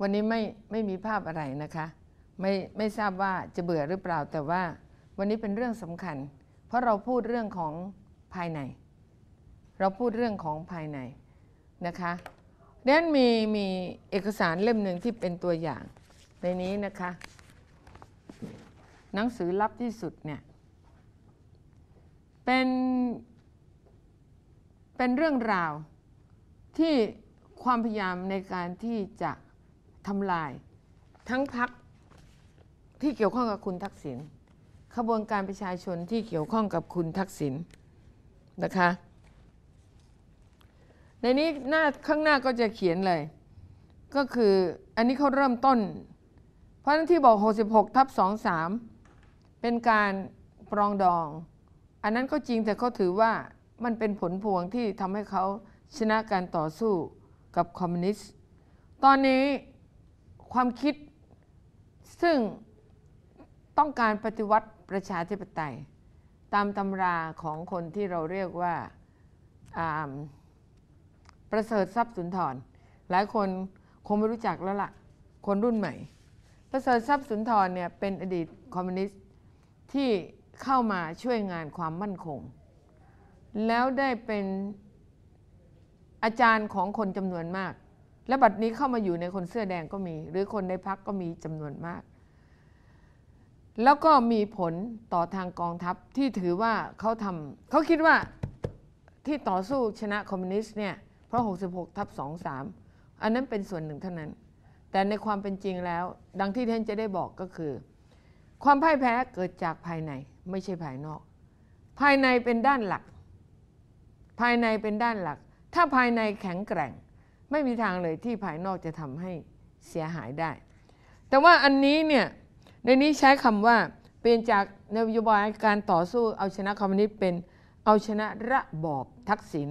วันนี้ไม่ไม่มีภาพอะไรนะคะ ไม่ไม่ทราบว่าจะเบื่อหรือเปล่า แต่ว่าวันนี้เป็นเรื่องสำคัญ เพราะเราพูดเรื่องของภายใน เราพูดเรื่องของภายในนะคะดังนั้นมีมีเอกสารเล่มหนึ่งที่เป็นตัวอย่างในนี้นะคะ หนังสือลับที่สุดเนี่ยเป็นเป็นเรื่องราวที่ความพยายามในการที่จะ ทำลาย ทั้งพักที่เกี่ยวข้องกับคุณทักษิณขบวนการประชาชนที่เกี่ยวข้องกับคุณทักษิณนะคะ ในนี้หน้าข้างหน้าก็จะเขียนเลย ก็คืออันนี้เขาเริ่มต้น เพราะนั้นที่บอก 66 ทับ 23 เป็นการปรองดอง อันนั้นก็จริงแต่เขาถือว่ามันเป็นผลพวงที่ทำให้เขาชนะการต่อสู้กับคอมมิวนิสต์ ตอนนี้ ความคิดซึ่งต้องการปฏิวัติประชาธิปไตย ตามตำราของคนที่เราเรียกว่าประเสริฐทรัพย์สุนทร หลายคนคงไม่รู้จักแล้วละ่ะ คนรุ่นใหม่ ประเสริฐทรัพย์สุนทรเนี่ยเป็นอดีตคอมมิวนิสต์ที่เข้ามาช่วยงานความมั่นคง แล้วได้เป็นอาจารย์ของคนจำนวนมาก และบัดนี้เข้ามาอยู่ในคนเสื้อแดงก็มี หรือคนในพักก็มีจำนวนมาก แล้วก็มีผลต่อทางกองทัพที่ถือว่าเขาทำเขาคิดว่าที่ต่อสู้ชนะคอมมิวนิสต์เนี่ยเพราะ 66 ทับ 23 อันนั้นเป็นส่วนหนึ่งเท่านั้น แต่ในความเป็นจริงแล้ว ดังที่ท่านจะได้บอกก็คือ ความพ่ายแพ้เกิดจากภายในไม่ใช่ภายนอก ภายในเป็นด้านหลัก ภายในเป็นด้านหลัก ถ้าภายในแข็งแกร่ง ไม่มีทางเลยที่ภายนอกจะทำให้เสียหายได้ แต่ว่าอันนี้เนี่ยในนี้ใช้คำว่าเปลี่ยนจากนโยบายการต่อสู้เอาชนะคอมมิวนิสต์เป็นเอาชนะระบอบทักษิณ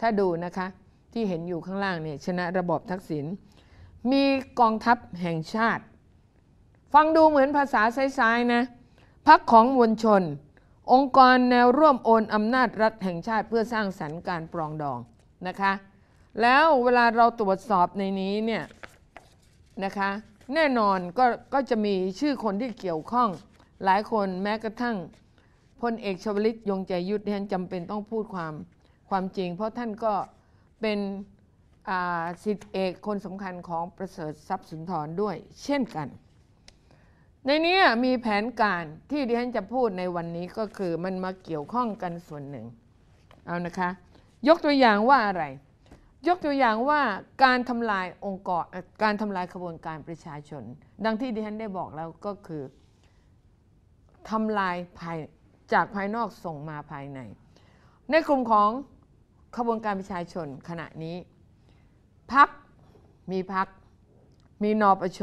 ถ้าดูนะคะที่เห็นอยู่ข้างล่างเนี่ยชนะระบอบทักษิณมีกองทัพแห่งชาติ ฟังดูเหมือนภาษาซ้ายๆนะพักของมวลชน องค์กรแนวร่วมโอนอำนาจรัฐแห่งชาติเพื่อสร้างสรรค์การปรองดองนะคะ แล้วเวลาเราตรวจสอบในนี้เนี่ยนะคะแน่นอนก็ก็จะมีชื่อคนที่เกี่ยวข้อง หลายคนแม้กระทั่งพลเอกชวลิตยงใจยุทธท่านจำเป็นต้องพูดความความจริง เพราะท่านก็เป็นสิทธิเอกคนสำคัญของประเสริฐทรัพย์สุนทรด้วย เช่นกัน ในนี้มีแผนการที่ดิฉันจะพูดในวันนี้ก็คือมันมาเกี่ยวข้องกันส่วนหนึ่ง เอานะคะ ยกตัวอย่างว่าอะไร ยกตัวอย่างว่าการทำลายองค์กรการทำลายขบวนการประชาชน ดังที่ดิฉันได้บอกแล้วก็คือทำลายภายจากภายนอกส่งมาภายใน ในกลุ่มของขบวนการประชาชนขณะนี้พักมีพักมีนปช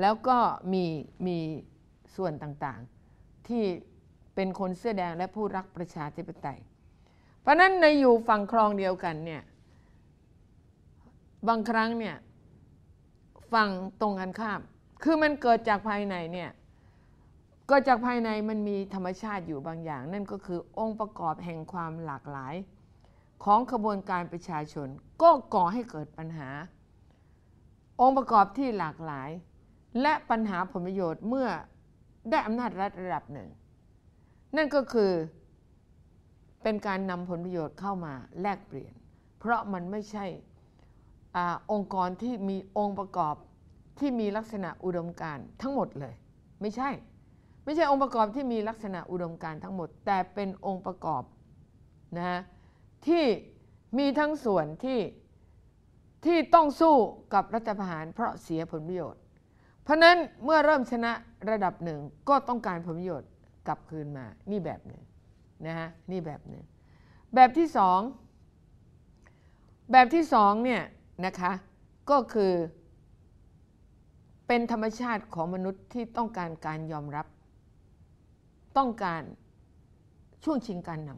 แล้วก็มีมีส่วนต่างๆ ที่เป็นคนเสื้อแดงและผู้รักประชาธิปไตย เพราะนั้นในอยู่ฝั่งคลองเดียวกันเนี่ยบางครั้งเนี่ยฝั่งตรงกันข้าม คือมันเกิดจากภายในเนี่ยเกิดจากภายในมันมีธรรมชาติอยู่บางอย่าง นั่นก็คือองค์ประกอบแห่งความหลากหลาย ของขบวนการประชาชน ก็ก่อให้เกิดปัญหา องค์ประกอบที่หลากหลาย และปัญหาผลประโยชน์เมื่อได้อำนาจรัฐระดับหนึ่ง นั่นก็คือ เป็นการนำผลประโยชน์เข้ามาแลกเปลี่ยน เพราะมันไม่ใช่อองค์กรที่มีองค์ประกอบที่มีลักษณะอุดมการทั้งหมดเลย ไม่ใช่ ไม่ใช่องค์ประกอบที่มีลักษณะอุดมการทั้งหมด แต่เป็นองค์ประกอบนะฮะที่มีทั้งส่วนที่ที่ต้องสู้กับรัฐประหารเพราะเสียผลประโยชน์ เพราะนั้นเมื่อเริ่มชนะระดับหนึ่งก็ต้องการผลประโยชน์กลับคืนมานี่แบบหนึ่ง นะฮะนี่แบบหนึ่งแบบที่สองแบบที่สองเนี่ยนะคะก็คือ เป็นธรรมชาติของมนุษย์ที่ต้องการการยอมรับ ต้องการช่วงชิงการน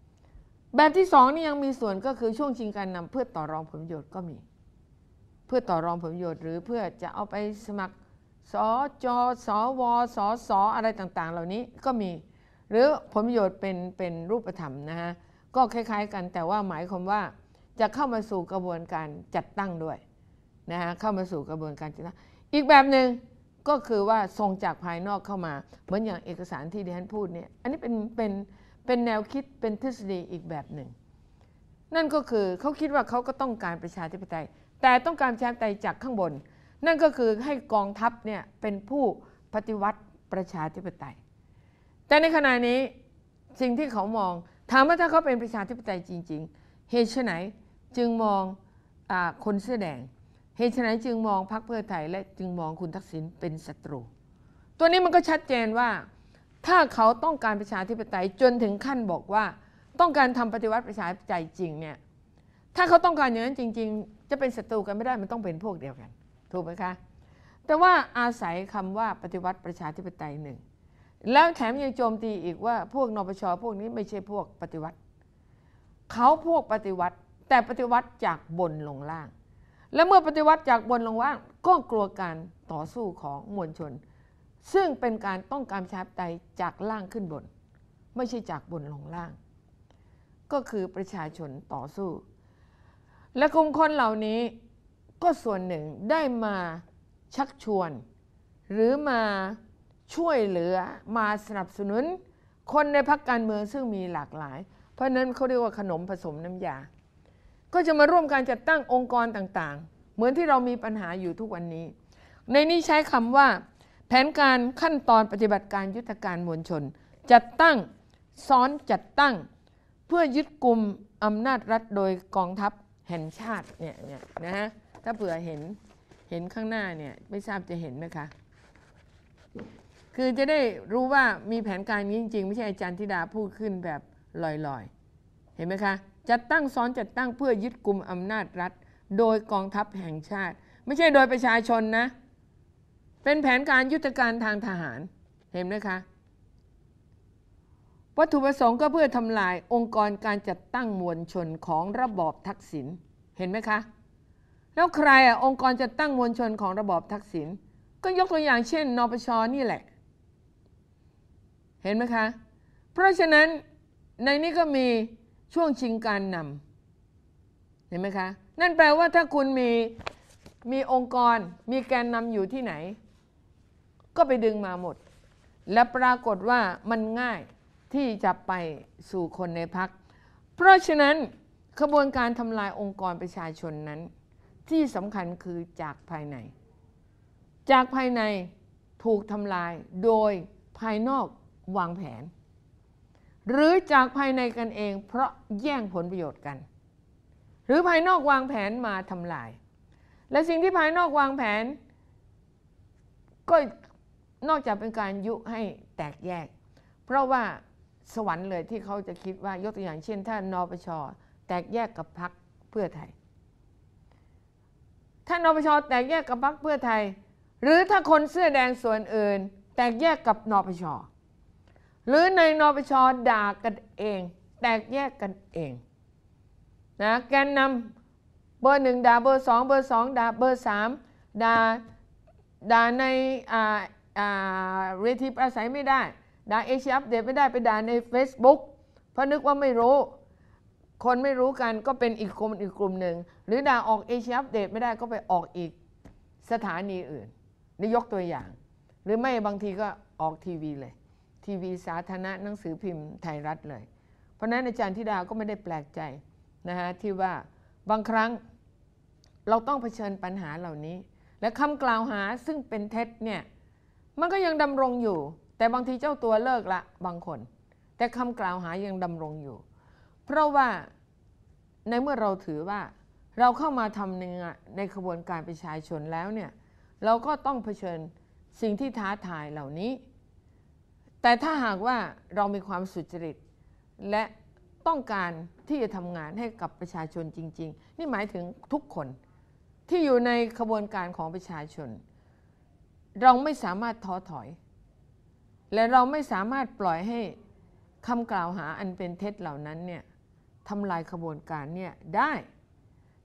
ำแบบที่สองนี่ยังมีส่วนก็คือช่วงชิงการนำเพื่อต่อรองผลประโยชน์ก็มี เพื่อต่อรองผลประโยชน์หรือเพื่อจะเอาไปสมัครสจสอวสสอะไรต่าง ๆ เหล่านี้ก็มี หรือผลประโยชน์เป็นเป็นรูปธรรมนะฮะก็คล้ายๆกันแต่ว่าหมายความว่าจะเข้ามาสู่กระบวนการจัดตั้งด้วยนะฮะเข้ามาสู่กระบวนการจัดตั้ง อีกแบบหนึ่งก็คือว่าส่งจากภายนอกเข้ามา เหมือนอย่างเอกสารที่ดิฉันพูดเนี่ยอันนี้เป็นเป็นเป็นแนวคิดเป็นทฤษฎีอีกแบบหนึ่ง นั่นก็คือเขาคิดว่าเขาก็ต้องการประชาธิปไตย แต่ต้องการประชาธิปไตยจากข้างบน นั่นก็คือให้กองทัพเนี่ยเป็นผู้ปฏิวัติประชาธิปไตย แต่ในขณะนี้สิ่งที่เขามองถามว่าถ้าเขาเป็นประชาธิปไตยจริง ๆ เหตุไฉนจึงมองอคนเสื้อแดง เหตุไฉนจึงมองพรรคเพื่อไทยและจึงมองคุณทักษิณเป็นศัตรู ตัวนี้มันก็ชัดเจนว่า ถ้าเขาต้องการประชาธิปไตยจนถึงขั้นบอกว่า ต้องการทำปฏิวัติประชาธิปไตยจริงเนี่ยถ้าเขาต้องการอย่างนั้นจริง ๆ จะเป็นศัตรูกันไม่ได้มันต้องเป็นพวกเดียวกัน ถูกไหมคะ แต่ว่าอาศัยคำว่าปฏิวัติประชาธิปไตยหนึ่ง แล้วแถมยังโจมตีอีกว่าพวกนปชพวกนี้ไม่ใช่พวกปฏิวัติ เขาพวกปฏิวัติ แต่ปฏิวัติจากบนลงล่าง และเมื่อปฏิวัติจากบนลงล่าง ก็กลัวการต่อสู้ของมวลชน ซึ่งเป็นการต้องการชาธิปไตยจากล่างขึ้นบน ไม่ใช่จากบนลงล่าง ก็คือประชาชนต่อสู้ และกลุ่มคนเหล่านี้ก็ส่วนหนึ่งได้มาชักชวน หรือมา ช่วยเหลือมาสนับสนุน คนในพรรคการเมืองซึ่งมีหลากหลาย เพราะฉะนั้นเขาเรียกว่าขนมผสมน้ำยา ก็จะมาร่วมการจัดตั้งองค์กรต่างๆ เหมือนที่เรามีปัญหาอยู่ทุกวันนี้ ในนี้ใช้คำว่า แผนการขั้นตอนปฏิบัติการยุทธการมวลชน จัดตั้งซ้อนจัดตั้ง เพื่อยึดกลุ่มอำนาจรัฐโดยกองทัพแห่งชาติเนี่ยเนี่ยนะฮะถ้าเผื่อเห็นเห็นข้างหน้าเนี่ยไม่ทราบจะเห็นไหมคะ คือจะได้รู้ว่ามีแผนการนี้จริงๆ ไม่ใช่อาจารย์ธิดาพูดขึ้นแบบลอยๆ เห็นไหมคะ จัดตั้งซ้อนจัดตั้งเพื่อยึดกลุ่มอำนาจรัฐ โดยกองทัพแห่งชาติ ไม่ใช่โดยประชาชนนะ เป็นแผนการยุทธการทางทหาร เห็นไหมคะ วัตถุประสงค์ก็เพื่อทำลายองค์กรการจัดตั้งมวลชนของระบอบทักษิณ เห็นไหมคะ แล้วใครอะองค์กรจัดตั้งมวลชนของระบอบทักษิณ ก็ยกตัวอย่างเช่น นปชนี่แหละ เห็นไหมคะ เพราะฉะนั้นในนี้ก็มีช่วงชิงการนำเห็นไหมคะ นั่นแปลว่าถ้าคุณมีมีองค์กรมีแกนนำอยู่ที่ไหน ก็ไปดึงมาหมด และปรากฏว่ามันง่ายที่จะไปสู่คนในพัก เพราะฉะนั้นขบวนการทำลายองค์กรประชาชนนั้น ที่สำคัญคือจากภายใน จากภายในถูกทำลายโดยภายนอก วางแผน หรือจากภายในกันเอง เพราะแย่งผลประโยชน์กัน หรือภายนอกวางแผนมาทำลาย และสิ่งที่ภายนอกวางแผน ก็นอกจากเป็นการยุให้แตกแยก เพราะว่าสวรรค์เลยที่เขาจะคิดว่ายกตัวอย่างเช่น ถ้านปช แตกแยกกับพรรคเพื่อไทย ถ้านปช แตกแยกกับพรรคเพื่อไทย หรือถ้าคนเสื้อแดงส่วนอื่น แตกแยกกับนปช หรือในนปชด่ากันเอง แตกแยกกันเองนะแกนนำเบอร์หนึ่งด่าเบอร์สองเบอร์สองด่าเบอร์สามด่าด่าในอ่าอ่าเวทีประสัยไม่ได้ ด่าเอเชียอัปเดตไม่ได้ไปด่าใน Facebook เพราะนึกว่าไม่รู้ คนไม่รู้กันก็เป็นอีกกลุ่มอีกกลุ่มหนึ่ง หรือด่าออกเอเชียอัปเดตไม่ได้ก็ไปออกอีกสถานีอื่นนี่ยกตัวอย่าง หรือไม่บางทีก็ออกทีวีเลย ทีวีสาธารณะหนังสือพิมพ์ไทยรัฐเลย เพราะนั้นอาจารย์ธิดาก็ไม่ได้แปลกใจนะฮะที่ว่าบางครั้งเราต้องเผชิญปัญหาเหล่านี้ และคำกล่าวหาซึ่งเป็นเท็จเนี่ยมันก็ยังดำรงอยู่ แต่บางทีเจ้าตัวเลิกละบางคน แต่คำกล่าวหายังดำรงอยู่ เพราะว่าในเมื่อเราถือว่าเราเข้ามาทำในงานในขบวนการประชาชนแล้วเนี่ยเราก็ต้องเผชิญสิ่งที่ท้าทายเหล่านี้ แต่ถ้าหากว่าเรามีความสุจริต และต้องการที่จะทำงานให้กับประชาชนจริง ๆ นี่หมายถึงทุกคนที่อยู่ในขบวนการของประชาชน เราไม่สามารถท้อถอย และเราไม่สามารถปล่อยให้คำกล่าวหาอันเป็นเท็จเหล่านั้นเนี่ยทำลายขบวนการเนี่ยได้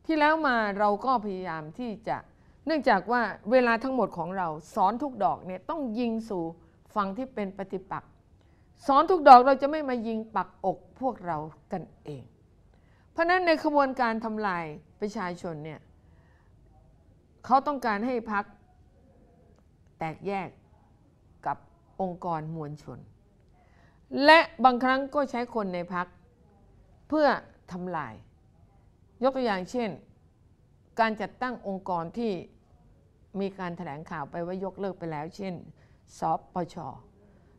ที่แล้วมาเราก็พยายามที่จะ เนื่องจากว่าเวลาทั้งหมดของเราสอนทุกดอกเนี่ยต้องยิงสู่ ฝั่งที่เป็นปฏิปักษ์สอนทุกดอกเราจะไม่มายิงปักอกพวกเรากันเอง เพราะฉะนั้นในขบวนการทำลายประชาชนเนี่ยเขาต้องการให้พักแตกแยกกับองค์กรมวลชน และบางครั้งก็ใช้คนในพักเพื่อทำลาย ยกตัวอย่างเช่น การจัดตั้งองค์กรที่มีการถแถลงข่าวไปว่ายกเลิกไปแล้ว เช่น สปช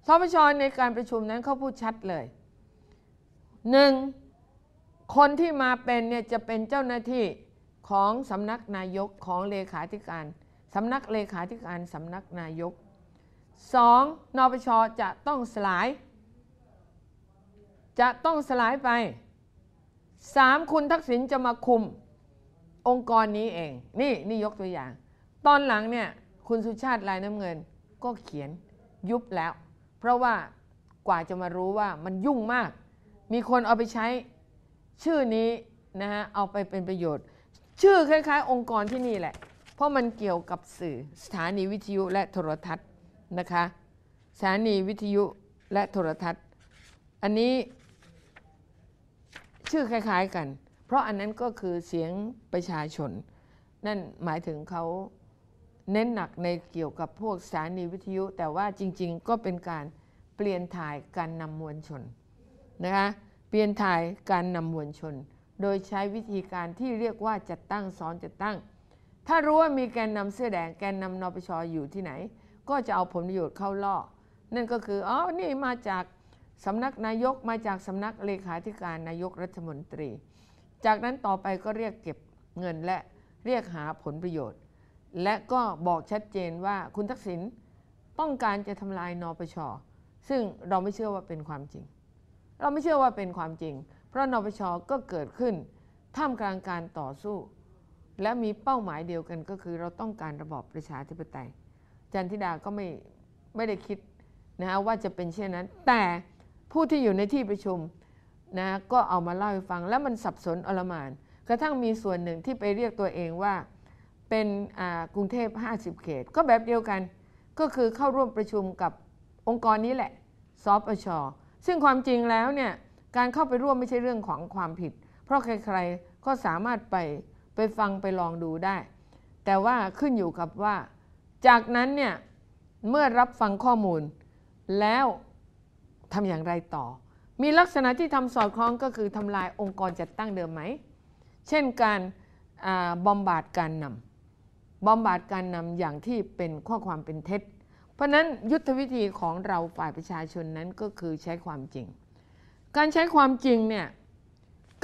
สปชในการประชุมนั้นเขาพูดชัดเลยหนึ่งคนที่มาเป็นเนี่ยจะเป็นเจ้าหน้าที่ของสำนักนายกของเลขาธิการสำนักเลขาธิการสำนักนายกสองนปชจะต้องสลาย จะต้องสลายไปสามคุณทักษิณจะมาคุมองค์กรนี้เอง นี่นี่ยกตัวอย่าง ตอนหลังเนี่ยคุณสุชาติลายน้ำเงิน ก็เขียนยุบแล้ว เพราะว่ากว่าจะมารู้ว่ามันยุ่งมาก มีคนเอาไปใช้ชื่อนี้นะฮะเอาไปเป็นประโยชน์ ชื่อคล้ายๆ องค์กรที่นี่แหละ เพราะมันเกี่ยวกับสื่อสถานีวิทยุและโทรทัศน์นะคะสถานีวิทยุและโทรทัศน์ อันนี้ชื่อคล้าย ๆกัน เพราะอันนั้นก็คือเสียงประชาชน นั่นหมายถึงเขา เน้นหนักในเกี่ยวกับพวกสถานีวิทยุ แต่ว่าจริง ๆ ก็เป็นการเปลี่ยนถ่ายการนำมวลชนนะคะเปลี่ยนถ่ายการนำมวลชน โดยใช้วิธีการที่เรียกว่าจัดตั้งซ้อนจัดตั้ง ถ้ารู้ว่ามีแกนนำเสื้อแดงแกนนำนปชอยู่ที่ไหน ก็จะเอาผลประโยชน์เข้าล่อ นั่นก็คืออ๋อนี่มาจากสำนักนายกมาจากสำนักเลขาธิการนายกรัฐมนตรี จากนั้นต่อไปก็เรียกเก็บเงินและเรียกหาผลประโยชน์ และก็บอกชัดเจนว่าคุณทักษิณต้องการจะทำลายนปช ซึ่งเราไม่เชื่อว่าเป็นความจริง เราไม่เชื่อว่าเป็นความจริง เพราะนปชก็เกิดขึ้นท่ามกลางการต่อสู้ และมีเป้าหมายเดียวกันก็คือเราต้องการระบอบประชาธิปไตย จันทิดาก็ไม่ไม่ได้คิดนะฮะว่าจะเป็นเช่นนั้น แต่ผู้ที่อยู่ในที่ประชุมนะก็เอามาเล่าให้ฟัง แล้วมันสับสนอลหมาน กระทั่งมีส่วนหนึ่งที่ไปเรียกตัวเองว่า เป็นกรุงเทพ 50 เขต ก็แบบเดียวกัน ก็คือเข้าร่วมประชุมกับองค์กรนี้แหละสปชซึ่งความจริงแล้วเนี่ยการเข้าไปร่วมไม่ใช่เรื่องของความผิด เพราะใครๆก็สามารถไปไปฟังไปลองดูได้ แต่ว่าขึ้นอยู่กับว่า จากนั้นเนี่ยเมื่อรับฟังข้อมูล แล้วทำอย่างไรต่อ มีลักษณะที่ทำสอดคล้องก็คือทำลายองค์กรจัดตั้งเดิมไหม เช่นการบอมบาดการนำ บอมบาดการนำอย่างที่เป็นข้อความเป็นเท็จ เพราะนั้นยุทธวิธีของเราฝ่ายประชาชนนั้นก็คือใช้ความจริง การใช้ความจริงเนี่ย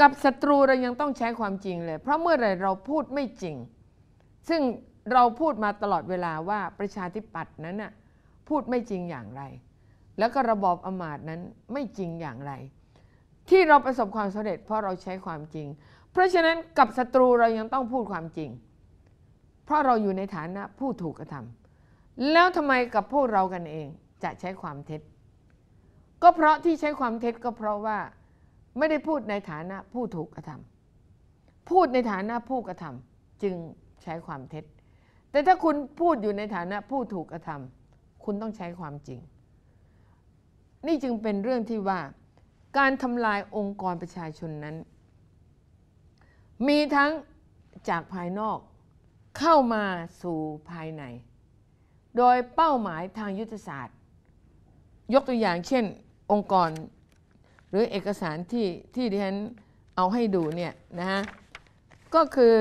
กับศัตรูเรายังต้องใช้ความจริงเลย เพราะเมื่อไรเราพูดไม่จริง ซึ่งเราพูดมาตลอดเวลาว่าประชาธิปัตย์นั้นน่ะพูดไม่จริงอย่างไร แล้วก็ระบอบอำมาตย์นั้นไม่จริงอย่างไร ที่เราประสบความสำเร็จเพราะเราใช้ความจริง เพราะฉะนั้นกับศัตรูเรายังต้องพูดความจริง เพราะเราอยู่ในฐานะผู้ถูกกระทำแล้วทำไมกับพวกเรากันเองจะใช้ความเท็จ ก็เพราะที่ใช้ความเท็จก็เพราะว่าไม่ได้พูดในฐานะผู้ถูกกระทำพูดในฐานะผู้กระทำจึงใช้ความเท็จ แต่ถ้าคุณพูดอยู่ในฐานะผู้ถูกกระทำคุณต้องใช้ความจริง นี่จึงเป็นเรื่องที่ว่า การทำลายองค์กรประชาชนนั้น มีทั้งจากภายนอก เข้ามาสู่ภายใน โดยเป้าหมายทางยุทธศาสตร์ ยกตัวอย่างเช่นองค์กร หรือเอกสารที่ที่ดิฉันเอาให้ดูเนี่ยนะฮะก็คือ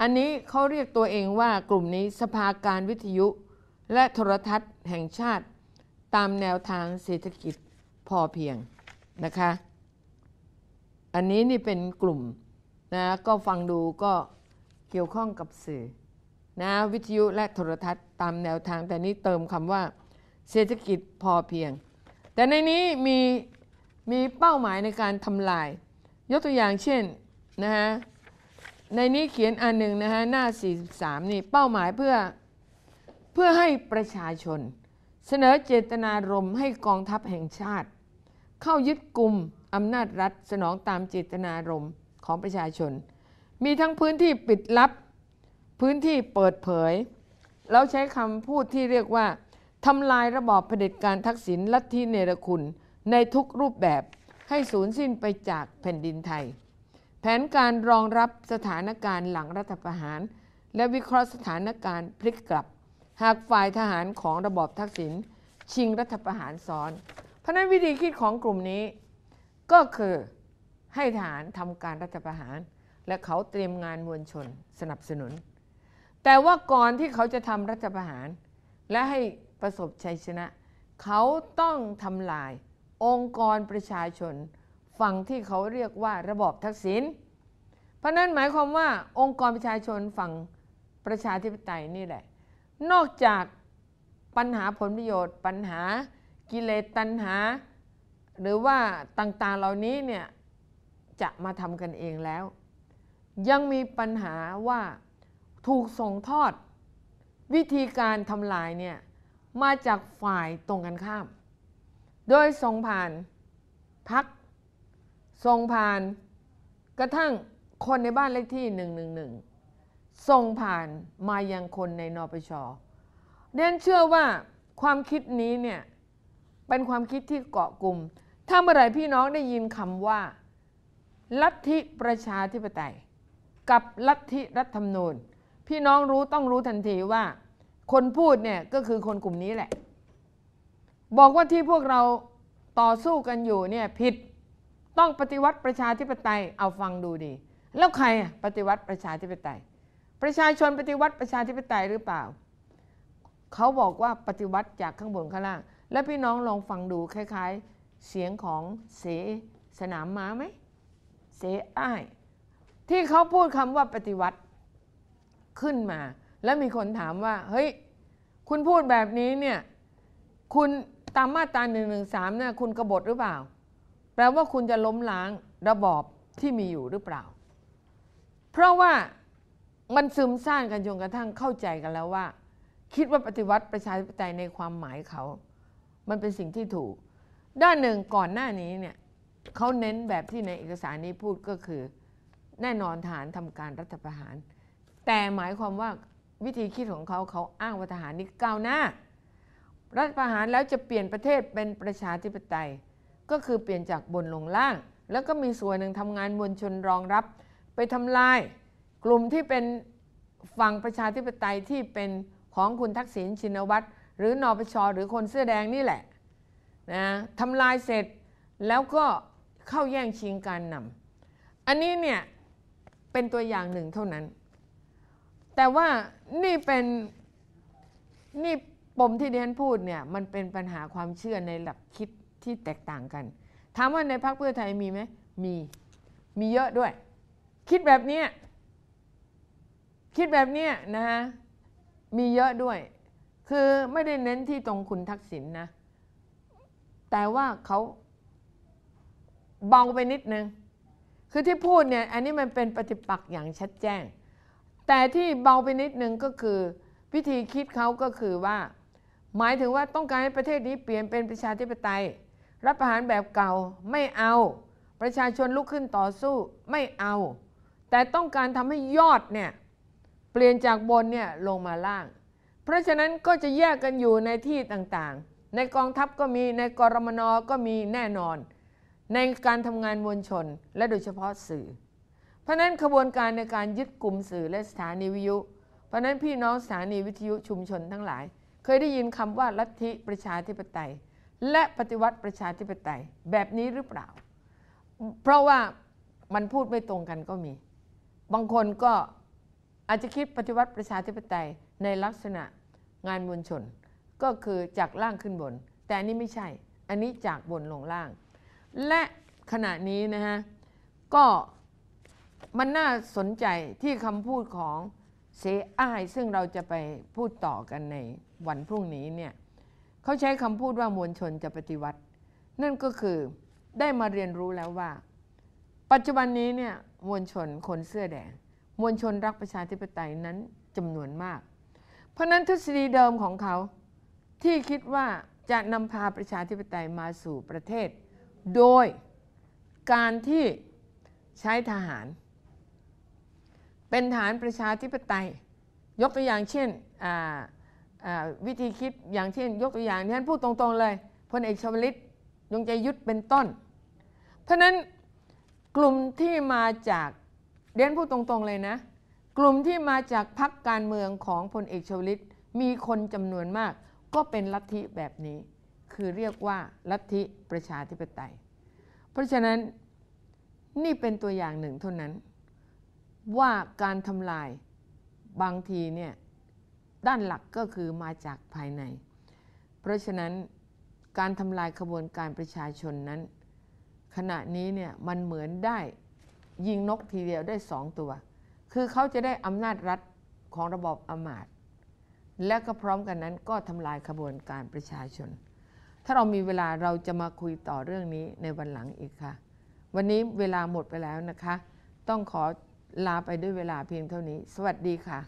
อันนี้เขาเรียกตัวเองว่ากลุ่มนี้สภาการวิทยุ และโทรทัศน์แห่งชาติ ตามแนวทางเศรษฐกิจพอเพียงนะคะ อันนี้นี่เป็นกลุ่มนะก็ฟังดูก็ เกี่ยวข้องกับสื่อนะวิทยุและโทรทัศน์ตามแนวทาง แต่นี้เติมคำว่าเศรษฐกิจพอเพียง แต่ในนี้มีมีเป้าหมายในการทำลาย ยกตัวอย่างเช่นนะฮะในนี้เขียนอันหนึ่งนะฮะหน้า 43 นี่เป้าหมายเพื่อเพื่อให้ประชาชน เสนอเจตนารมณ์ให้กองทัพแห่งชาติ เข้ายึดกลุ่มอำนาจรัฐสนองตามเจตนารมณ์ของประชาชน มีทั้งพื้นที่ปิดลับ พื้นที่เปิดเผย แล้วใช้คำพูดที่เรียกว่าทำลายระบอบเผด็จการทักษิณลัทธิเนรคุณ ในทุกรูปแบบให้สูญสิ้นไปจากแผ่นดินไทย แผนการรองรับสถานการณ์หลังรัฐประหาร และวิเคราะห์สถานการณ์พลิกกลับ หากฝ่ายทหารของระบอบทักษิณชิงรัฐประหารซ้อน เพราะฉะนั้นวิธีคิดของกลุ่มนี้ ก็คือให้ทหารทำการรัฐประหาร และเขาเตรียมงานมวลชนสนับสนุน แต่ว่าก่อนที่เขาจะทำรัฐประหาร และให้ประสบชัยชนะ เขาต้องทำลายองค์กรประชาชน ฝั่งที่เขาเรียกว่าระบอบทักษิณเพราะนั้นหมายความว่าองค์กรประชาชนฝั่งประชาธิปไตยนี่แหละ นอกจากปัญหาผลประโยชน์ ปัญหากิเลสตัณหา หรือว่าต่างๆเหล่านี้เนี่ยจะมาทำกันเองแล้ว ยังมีปัญหาว่าถูกส่งทอด วิธีการทำลายเนี่ยมาจากฝ่ายตรงกันข้าม โดยส่งผ่านพักส่งผ่าน กระทั่งคนในบ้านเลขที่ 111 ส่งผ่านมายังคนในนปชเดนเชื่อว่าความคิดนี้เนี่ยเป็นความคิดที่เกาะกลุ่ม ถ้าเมื่อไหร่พี่น้องได้ยินคำว่า ลัทธิประชาธิปไตย กับลัทธิรัฐธรรมนูญ พี่น้องรู้ต้องรู้ทันทีว่า คนพูดเนี่ยก็คือคนกลุ่มนี้แหละ บอกว่าที่พวกเราต่อสู้กันอยู่เนี่ยผิดต้องปฏิวัติประชาธิปไตยเอาฟังดูดี แล้วใครปฏิวัติประชาธิปไตย ประชาชนปฏิวัติประชาธิปไตยหรือเปล่า เขาบอกว่าปฏิวัติจากข้างบนข้างล่าง และพี่น้องลองฟังดูคล้าย ๆ เสียงของเสสนามม้าไหมเสอ้าย ที่เขาพูดคำว่าปฏิวัติขึ้นมา แล้วมีคนถามว่า เฮ้ย คุณพูดแบบนี้เนี่ย คุณตามมาตรา1นึเนี่ยคุณกบฏหรือเปล่า แปลว่าคุณจะล้มล้างระบอบที่มีอยู่หรือเปล่า เพราะว่ามันซึมซ่านกันจนกระทั่งเข้าใจกันแล้วว่า คิดว่าปฏิวัติประชาธิปไตยในความหมายเขา มันเป็นสิ่งที่ถูก ด้านหนึ่งก่อนหน้านี้เนี่ยเขาเน้นแบบที่ในเอกสารนี้พูดก็คือ แน่นอนฐานทำการรัฐประหาร แต่หมายความว่าวิธีคิดของเขาเขาอ้างว่าทหารนี้ก้าวหน้า รัฐประหารแล้วจะเปลี่ยนประเทศเป็นประชาธิปไตย ก็คือเปลี่ยนจากบนลงล่าง แล้วก็มีส่วนหนึ่งทำงานมวลชนรองรับ ไปทำลาย กลุ่มที่เป็นฝั่งประชาธิปไตยที่เป็นของคุณทักษิณชินวัตรหรือนอปชหรือคนเสื้อแดงนี่แหละนะทำลายเสร็จแล้วก็เข้าแย่งชิงการนำอันนี้เนี่ย เป็นตัวอย่างหนึ่งเท่านั้น แต่ว่านี่เป็นนี่ปมที่ดิฉันพูดเนี่ยมันเป็นปัญหาความเชื่อในหลักคิดที่แตกต่างกัน ถามว่าในพรรคเพื่อไทยมีไหมมีมีเยอะด้วย คิดแบบนี้คิดแบบนี้นะฮะมีเยอะด้วย คือไม่ได้เน้นที่ตรงคุณทักษิณนนะ แต่ว่าเขาเบาไปนิดนึง คือที่พูดเนี่ยอันนี้มันเป็นปฏิปักษ์อย่างชัดแจ้ง แต่ที่เบาไปนิดนึงก็คือวิธีคิดเขาก็คือว่า หมายถึงว่าต้องการให้ประเทศนี้เปลี่ยนเป็นประชาธิปไตย รับประหารแบบเก่าไม่เอา ประชาชนลุกขึ้นต่อสู้ไม่เอา แต่ต้องการทำให้ยอดเนี่ยเปลี่ยนจากบนเนี่ยลงมาล่าง เพราะฉะนั้นก็จะแยกกันอยู่ในที่ต่างๆ ในกองทัพก็มีในกรมนก็มีแน่นอน ในการทำงานมวลชน และโดยเฉพาะสื่อ เพราะนั้นขบวนการในการยึดกลุ่มสื่อและสถานีวิทยุ เพราะนั้นพี่น้องสถานีวิทยุชุมชนทั้งหลาย เคยได้ยินคำว่าลัทธิประชาธิปไตย และปฏิวัติประชาธิปไตยแบบนี้หรือเปล่า เพราะว่ามันพูดไม่ตรงกันก็มี บางคนก็อาจจะคิดปฏิวัติประชาธิปไตยในลักษณะงานมวลชน ก็คือจากล่างขึ้นบน แต่อันนี้ไม่ใช่ อันนี้จากบนลงล่าง และขณะนี้นะฮะก็มันน่าสนใจที่คำพูดของเสอ้าย ซึ่งเราจะไปพูดต่อกันในวันพรุ่งนี้เนี่ยเขาใช้คำพูดว่ามวลชนจะปฏิวัติ นั่นก็คือได้มาเรียนรู้แล้วว่า ปัจจุบันนี้เนี่ยมวลชนคนเสื้อแดง มวลชนรักประชาธิปไตยนั้นจำนวนมาก เพราะนั้นทฤษฎีเดิมของเขาที่คิดว่าจะนำพาประชาธิปไตยมาสู่ประเทศ โดยการที่ใช้ทหาร เป็นฐานประชาธิปไตย ยกตัวอย่างเช่นวิธีคิดอย่างเช่น ยกตัวอย่างที่ฉันพูดตรงๆเลยพลเอกชวลิตยงใจยุทธเป็นต้น เพราะนั้นกลุ่มที่มาจากเรียนพูดตรงๆเลยนะ กลุ่มที่มาจากพรรคการเมืองของพลเอกชวลิตมีคนจำนวนมาก ก็เป็นลัทธิแบบนี้ คือเรียกว่าลัทธิประชาธิปไตย เพราะฉะนั้นนี่เป็นตัวอย่างหนึ่งเท่านั้น ว่าการทำลายบางทีเนี่ยด้านหลักก็คือมาจากภายใน เพราะฉะนั้นการทำลายขบวนการประชาชนนั้น ขณะนี้เนี่ยมันเหมือนได้ยิงนกทีเดียวได้สองตัว คือเขาจะได้อำนาจรัฐของระบอบอำมาตย์และก็พร้อมกันนั้นก็ทำลายขบวนการประชาชน ถ้าเรามีเวลาเราจะมาคุยต่อเรื่องนี้ในวันหลังอีกค่ะ วันนี้เวลาหมดไปแล้วนะคะ ต้องขอลาไปด้วยเวลาเพียงเท่านี้ สวัสดีค่ะ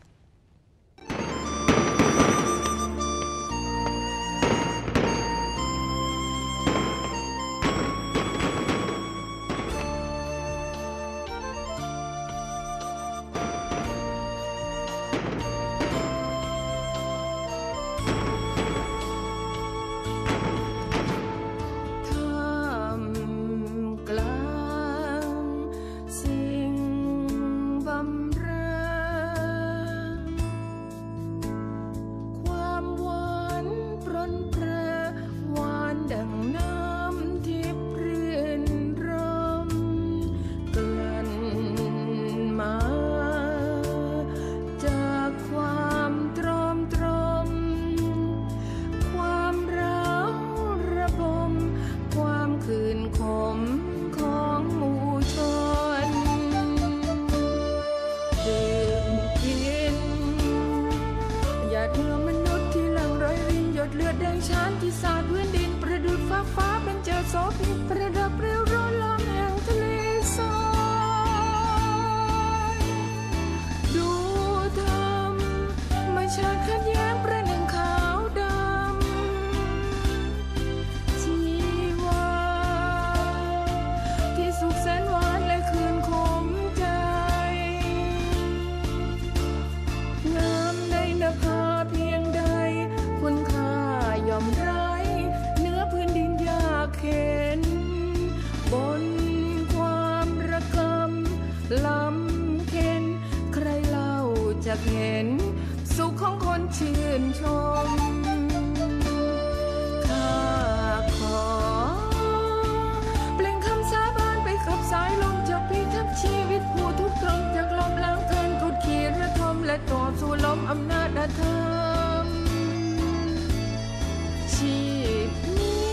ประ ชื่นชมข้าขอ เปล่งคำสาบานไปกับสายลมจะพิทักษ์ชีวิตผู้ทุกข์ทนจากลมล้างเทินกดขี่ระทมและต่อสู้ลมอำนาจอาธรรมชีพนี้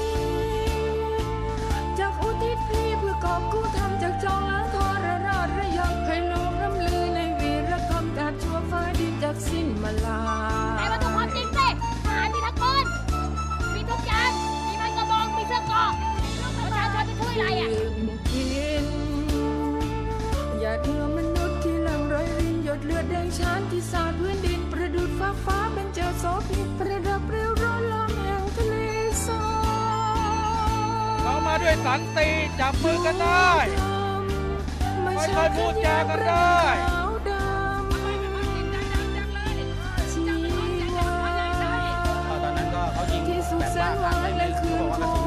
จากอุทิศพลีเพื่อกอบกู้ทำจากจองล้างทรราชระยำให้ลกน้ำลือในวีรกรรมจากชั่วฟ้าดินจากสิ้นมาลา อะไรอะดื่มกินอย่าเถื่อมนุษย์ที่หลังร้อยรินหยดเลือดแดงชานที่สาดพื้นดิน ประดุดฟ้าฟ้าเป็นเจอโสพิษประดับเปรียวร้อนลมแห่งทะเลทรายเรามาด้วยสันติจับมือกันได้ค่อยๆพูดจากันได้ตอนนั้นก็เขายิงแบบว่าข้างไม่เขาบอกว่ากระสุนยางนี่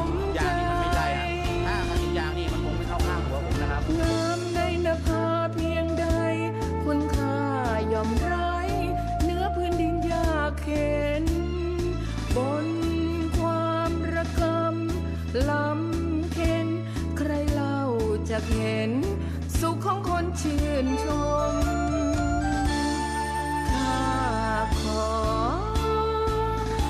จะเห็น สุขของคนชื่นชมข้าขอ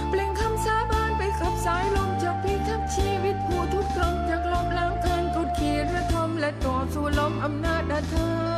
เปล่งคำสาบานไปกับสายลมจะพิทักษ์ชีวิตผู้ทุกข์ทนจากลมล้างเกินกดขีดระทมและต่อสู้ลมอำนาจอาเธอ